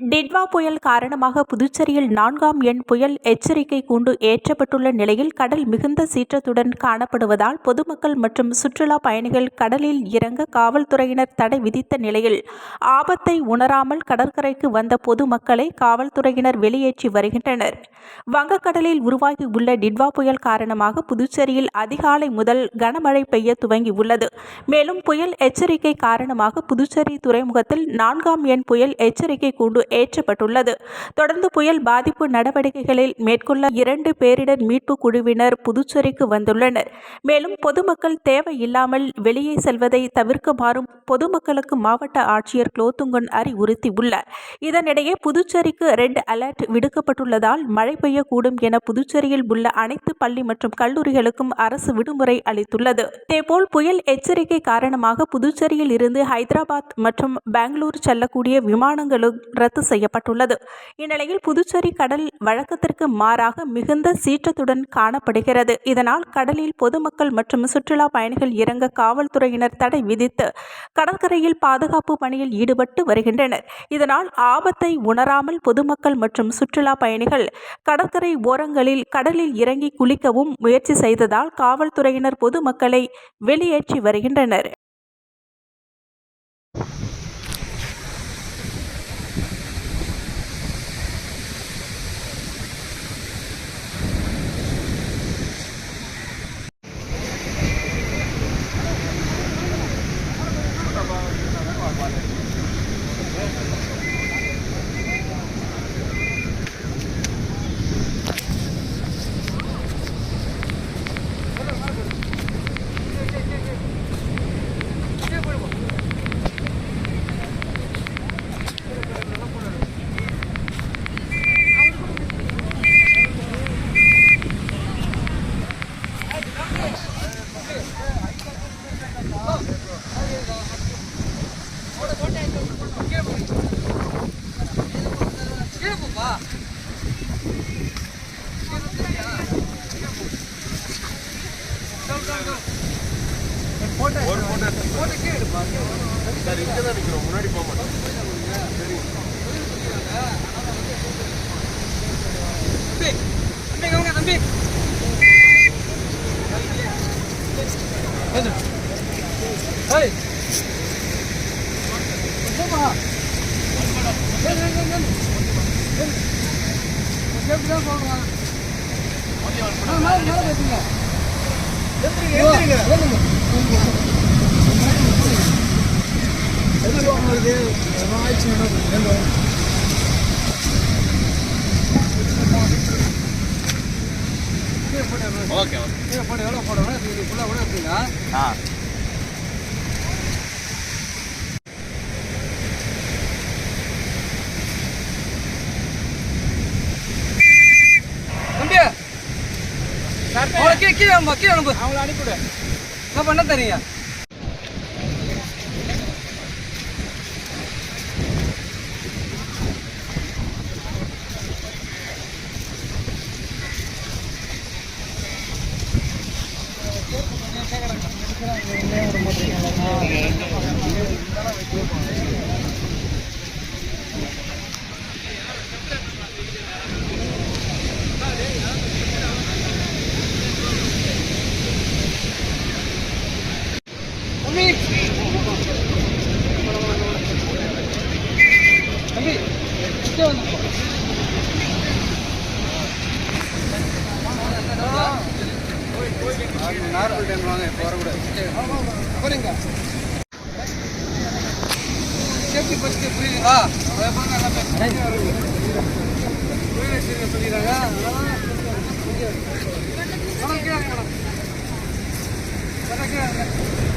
டிட்வா புயல் காரணமாக புதுச்சேரியில் நான்காம் எண் புயல் எச்சரிக்கை கூண்டு ஏற்றப்பட்டுள்ள நிலையில் கடல் மிகுந்த சீற்றத்துடன் காணப்படுவதால் பொதுமக்கள் மற்றும் சுற்றுலா பயணிகள் கடலில் இறங்க காவல்துறையினர் தடை விதித்த நிலையில் ஆபத்தை உணராமல் கடற்கரைக்கு வந்த பொதுமக்களை காவல்துறையினர் வெளியேற்றி வருகின்றனர். வங்கக்கடலில் உருவாகியுள்ள டிட்வா புயல் காரணமாக புதுச்சேரியில் அதிகாலை முதல் கனமழை பெய்ய துவங்கியுள்ளது மேலும் புயல் எச்சரிக்கை காரணமாக புதுச்சேரி துறைமுகத்தில் நான்காம் எண் புயல் எச்சரிக்கை கூண்டு ஏற்றப்பட்டுள்ளது. தொடர்ந்து புயல் பாதிப்பு நடவடிக்கைகளில் மேற்கொள்ள இரண்டு பேரிடர் மீட்பு குழுவினர் புதுச்சேரிக்கு வந்துள்ளனர். மேலும் பொதுமக்கள் தேவையில்லாமல் வெளியே செல்வதை தவிர்க்குமாறும் பொதுமக்களுக்கு மாவட்ட ஆட்சியர் குலோத்துங்கன் அறிவுறுத்தியுள்ளார். இதனிடையே புதுச்சேரிக்கு ரெட் அலர்ட் விடுக்கப்பட்டுள்ளதால் மழை பெய்யக்கூடும் என புதுச்சேரியில் உள்ள அனைத்து பள்ளி மற்றும் கல்லூரிகளுக்கும் அரசு விடுமுறை அளித்துள்ளது. இதேபோல் புயல் எச்சரிக்கை காரணமாக புதுச்சேரியில் இருந்து ஹைதராபாத் மற்றும் பெங்களூர் செல்லக்கூடிய விமானங்களும் ரத்து செய்யப்பட்டுள்ளது. இந்நிலையில் புதுச்சேரி கடல் வழக்கத்திற்கு மாறாக மிகுந்த சீற்றத்துடன் காணப்படுகிறது. இதனால் கடலில் பொதுமக்கள் மற்றும் சுற்றுலா பயணிகள் இறங்க காவல்துறையினர் தடை விதித்து கடற்கரையில் பாதுகாப்பு பணியில் ஈடுபட்டு வருகின்றனர். இதனால் ஆபத்தை உணராமல் பொதுமக்கள் மற்றும் சுற்றுலா பயணிகள் கடற்கரை ஓரங்களில் கடலில் இறங்கி குளிக்கவும் முயற்சி செய்ததால் காவல்துறையினர் பொதுமக்களை வெளியேற்றி வருகின்றனர். agora. சார் இங்கே தான் நிற்கிறோம் முன்னாடி போக மாட்டோம் தம்பி தம்பி தம்பி ஏன் கேப்டா போங்க மேல மேல பேசுங்க ஆயிடுச்சு என்ன ஓகே. ஓகே போட எவ்வளோ போடணும்? இது ஃபுல்லாக கூட எப்படின்னா ஆ தம்பி அவளை கீழே கீழே அனுப்பு கீழே அனுப்பு அவங்கள அனுப்பிவிடு. என்ன பண்ண தெரியுங்க தம்பி தம்பி இங்கே வந்து நார்மல் டைம் வாங்க இப்போ வரக்கூடாது போறீங்க சேஃப்டி ஃபஸ்ட்டு புரியுதுங்களா அதை பாருங்க நல்லா பேசுகிறேன் புரியல சரி சொல்லிடுறாங்க அதெல்லாம் கீழே மேடம் கீழே